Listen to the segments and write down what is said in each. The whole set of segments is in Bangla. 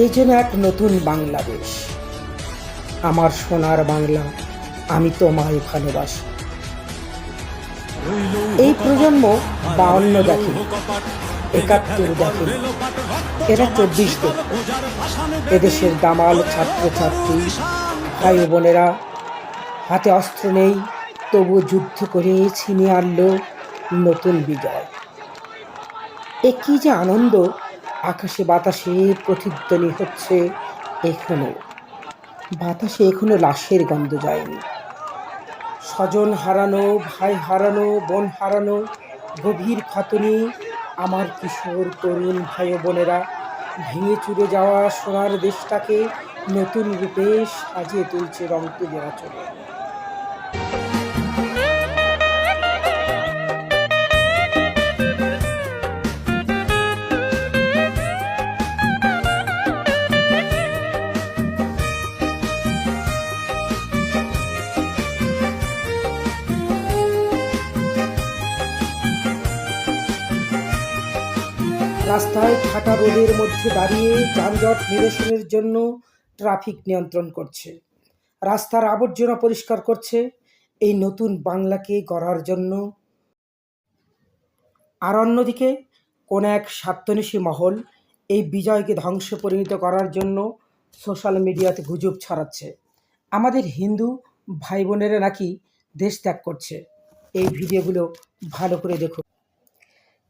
এই যেন এক নতুন বাংলাদেশ। আমার সোনার বাংলা, আমি তোমায় ভালোবাসি। এই প্রজন্ম বাউন্ন দেখে একাত্তর দেখে এরা চব্বিশ দেখে। এদেশের দামাল ছাত্রছাত্রী, ভাই বোনেরা, হাতে অস্ত্র নেই তবু যুদ্ধ করে ছিনিয়ে আনলো নতুন বিজয়। এ কি যে আনন্দ! আকাশে বাতাসে প্রতিধ্বনি হচ্ছে এখনও। বাতাসে এখনও লাশের গন্ধ যায়নি। স্বজন হারানো, ভাই হারানো, বোন হারানো, গভীর খাতুনি, আমার কিশোর তরুণ ভাই বোনেরা, ভেঙে চুরে যাওয়া সোনার দেশটাকে নতুন রূপে সাজিয়ে তুলছে রং তুলে চলে রাস্তায় ঠাটা রোদের মধ্যে দাঁড়িয়ে যানজট নিরসনের জন্য ট্রাফিক নিয়ন্ত্রণ করছে। রাস্তার আবর্জনা পরিষ্কার করছে। এই নতুন বাংলাকে গড়ার জন্য আর অন্যদিকে কোন এক স্বার্থনিশী মহল এই বিজয়কে ধ্বংসে পরিণত করার জন্য সোশ্যাল মিডিয়াতে গুজব ছড়াচ্ছে। আমাদের হিন্দু ভাই বোনেরা নাকি দেশ ত্যাগ করছে। এই ভিডিওগুলো ভালো করে দেখুন।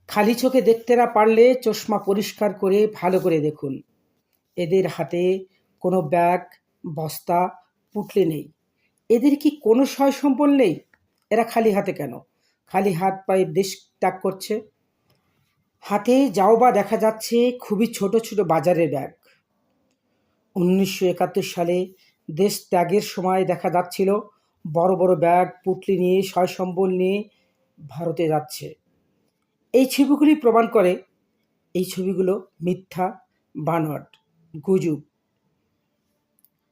খালি চোখে দেখতে না পারলে চশমা পরিষ্কার করে ভালো করে দেখুন। এদের হাতে কোনো ব্যাগ, বস্তা, পুটলে নেই। এদের কি কোনো সয় সম্পল নেই? এরা খালি হাতে কেন? খালি হাত পায়ে দেশ ত্যাগ করছে? হাতে যাও বা দেখা যাচ্ছে খুবই ছোট ছোট বাজারের ব্যাগ। উনিশশো একাত্তর সালে দেশ ত্যাগের সময় দেখা যাচ্ছিল, বড় বড় ব্যাগ, পুটলি নিয়ে সয় সম্বল নিয়ে ভারতে যাচ্ছে। এই ছবিগুলি প্রমাণ করে এই ছবিগুলো মিথ্যা বানট গুজব।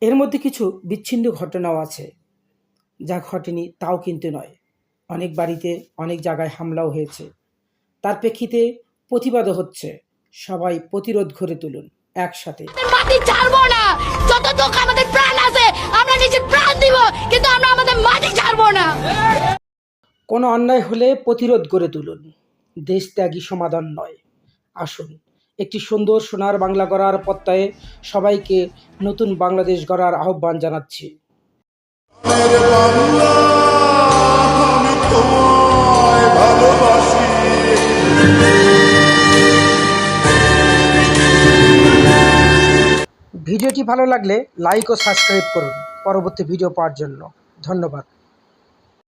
এর মধ্যে কিছু বিচ্ছিন্ন ঘটনাও আছে যা ঘটেনি তাও কিন্তু নয়। অনেক বাড়িতে অনেক জায়গায় হামলাও হয়েছে। তার প্রেক্ষিতে প্রতিবাদও হচ্ছে। সবাই প্রতিরোধ গড়ে তুলুন একসাথে। মাটি ছাড়বো না। যতটুকু আমাদের প্রাণ আছে আমরা নিজের প্রাণ দিব কিন্তু আমরা আমাদের মাটি ছাড়বো না। কোনো অন্যায় হলে প্রতিরোধ গড়ে তুলুন। দেশত্যাগী সমাধান নয়। আসুন, একটি সুন্দর সোনার বাংলা গড়ার প্রত্যয়ে সবাইকে নতুন বাংলাদেশ গড়ার আহ্বান জানাচ্ছি। ভিডিওটি ভালো লাগলে লাইক ও সাবস্ক্রাইব করুন। পরবর্তী ভিডিও পাওয়ার জন্য ধন্যবাদ।